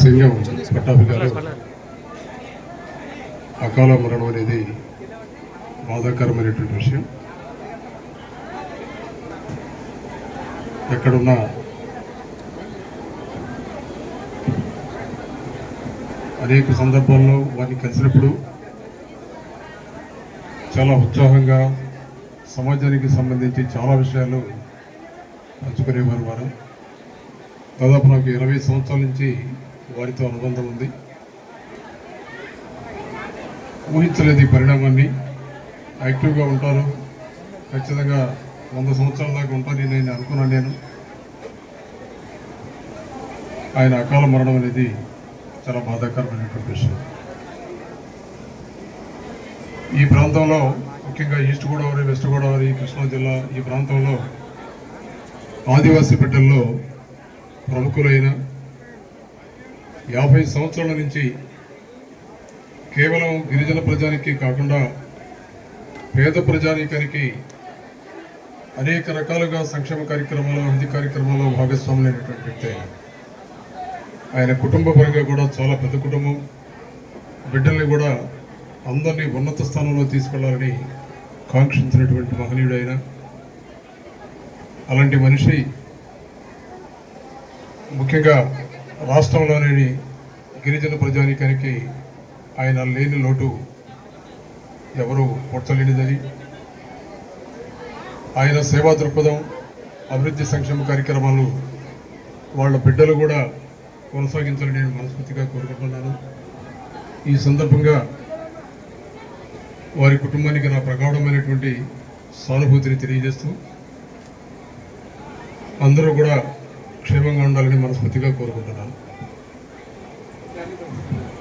సింగం పట్టాభి గారు అకాల మరణం అనేది బాధాకరమైనటువంటి విషయం. ఎక్కడున్నా అనేక సందర్భాల్లో వారిని కలిసినప్పుడు చాలా ఉత్సాహంగా సమాజానికి సంబంధించి చాలా విషయాలు పంచుకునేవారు వారు. దాదాపు నాకు ఇరవై సంవత్సరాల నుంచి వారితో అనుబంధం ఉంది. ఊహించలేదు ఈ పరిణామాన్ని యాక్టివ్గా ఉంటారు. ఖచ్చితంగా వంద సంవత్సరాల దాకా ఉంటాను నేను అనుకున్నాను నేను. ఆయన అకాల మరణం అనేది చాలా బాధాకరమైనటువంటి విషయం. ఈ ప్రాంతంలో ముఖ్యంగా ఈస్ట్ గోదావరి వెస్ట్ గోదావరి కృష్ణా జిల్లా ఈ ప్రాంతంలో ఆదివాసీ బిడ్డల్లో ప్రముఖులైన యాభై సంవత్సరాల నుంచి కేవలం గిరిజన ప్రజానికి కాకుండా పేద ప్రజానీకానికి అనేక రకాలుగా సంక్షేమ కార్యక్రమాలు అభివృద్ధి కార్యక్రమాల్లో భాగస్వాములైనటువంటి వ్యక్తి ఆయన. కుటుంబ పరంగా కూడా చాలా పెద్ద కుటుంబం బిడ్డల్ని కూడా అందరినీ ఉన్నత స్థానంలో తీసుకెళ్ళాలని కాంక్షించినటువంటి మహనీయుడు ఆయన అలాంటి మనిషి ముఖ్యంగా రాష్ట్రంలోని గిరిజన ప్రజానీకానికి ఆయన లేని లోటు ఎవరు పొట్టలేనిదని. ఆయన సేవా దృక్పథం అభివృద్ధి సంక్షేమ కార్యక్రమాలు వాళ్ళ బిడ్డలు కూడా కొనసాగించాలని నేను మనస్ఫూర్తిగా కోరుకుంటున్నాను. ఈ సందర్భంగా వారి కుటుంబానికి నా ప్రగాఢమైనటువంటి సానుభూతిని తెలియజేస్తూ అందరూ కూడా క్షేమంగా ఉండాలని మనస్ఫూర్తిగా కోరుకుంటున్నాను.